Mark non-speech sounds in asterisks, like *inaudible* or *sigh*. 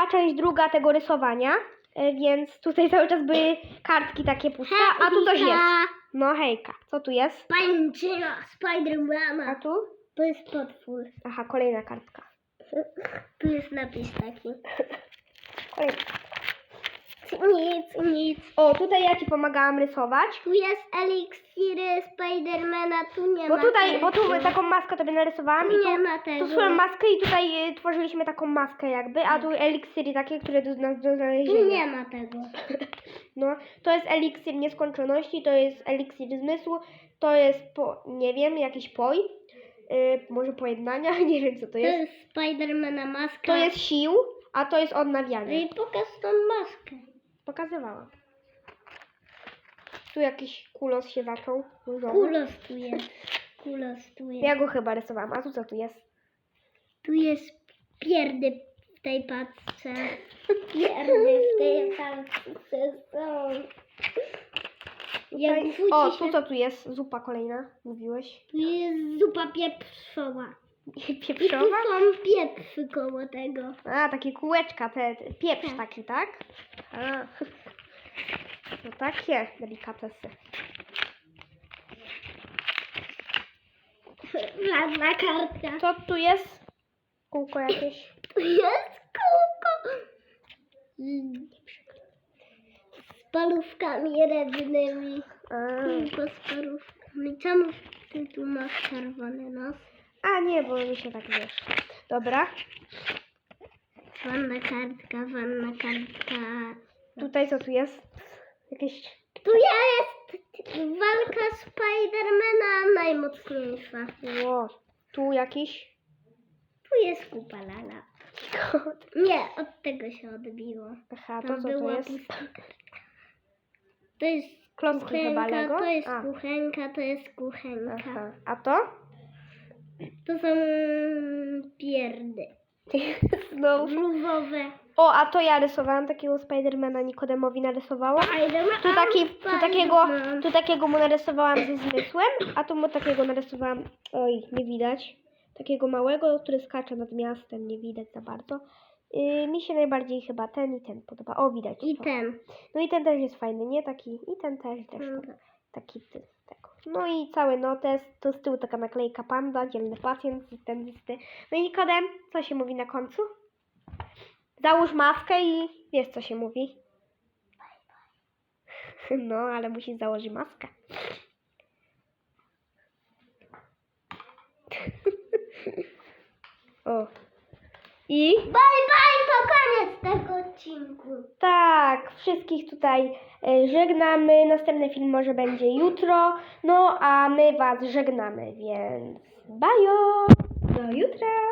była część druga tego rysowania, e, więc tutaj cały czas były kartki takie puste, a tu coś jest. No hejka, co tu jest? Pańczyna, A Spidermana. tu? To jest potwór. Aha, kolejna kartka. *laughs* Tu jest napis taki. *laughs* Kolejna. Nic, nic. O, tutaj ja ci pomagałam rysować. Tu jest eliksiry Spidermana, tu nie Bo ma tutaj, tego. bo tu taką maskę tobie narysowałam i nie tu, ma tego. tu swoją maskę i tutaj y, tworzyliśmy taką maskę jakby, a tu eliksiry takie, które do nas do Tu znalezienia. nie ma tego. No, to jest eliksir nieskończoności, to jest eliksir zmysłu, to jest, po, nie wiem, jakiś poj, yy, może pojednania, *laughs* nie wiem co to To jest. jest Spidermana maska. To jest sił, a to jest odnawianie. I pokaż tą maskę. Pokazywałam. Tu jakiś kulos się zaczął. różowy. Kulos tu jest. Kulos tu jest. Ja go chyba rysowałam, a tu co tu jest? Tu jest pierdy w tej paczce. Pierdy w tej paczce są. Jak Tutaj, o, się- tu co tu jest? Zupa kolejna, mówiłeś. Tu jest zupa pieprzowa. I tu Pieprzowa? są pieprzy koło tego. A, takie kółeczka, te, te pieprz Tak. taki, tak? A. No takie delikatesy. Żadna kartka. Co tu jest? Kółko jakieś. Tu jest kółko. Z palówkami rybnymi. Kółko z parówkami. Czemu ty tu masz czerwony nos? A nie, bo mi się tak wiesz. Dobra. Wanna kartka, wanna kartka. Tutaj co tu jest? Jakieś. Tu jest walka Spidermana najmocniejsza. Ło. Tu jakiś. Tu jest kupa lala. Nie, od tego się odbiło. Aha, to Tam co to jest? To jest Klocki chyba kuchenka, Lego? to jest A. kuchenka, to jest kuchenka. Aha. A to? To są pierdy. *laughs* Znowu. Żółwowe. O, a to ja rysowałam takiego Spidermana Nikodemowi narysowałam. Spiderman. Tu, taki, tu, takiego, Spiderman. tu takiego mu narysowałam ze zmysłem, a tu mu takiego narysowałam, oj, nie widać, takiego małego, który skacze nad miastem, nie widać za bardzo. Yy, mi się najbardziej chyba ten i ten podoba. O, widać. I o. ten. No i ten też jest fajny, nie? Taki, i ten też zresztą. Tak. Taki. No i cały notes, to z tyłu taka naklejka panda, dzielny pacjent, systemizysty. No i Nikodem, co się mówi na końcu? Załóż maskę i wiesz co się mówi. *laughs* No, ale musisz założyć maskę. *laughs* O. I Bye bye, to koniec tego odcinku. tak, wszystkich tutaj e, żegnamy. Następny film może będzie jutro. No, a my Was żegnamy, więc bajo! Do jutra!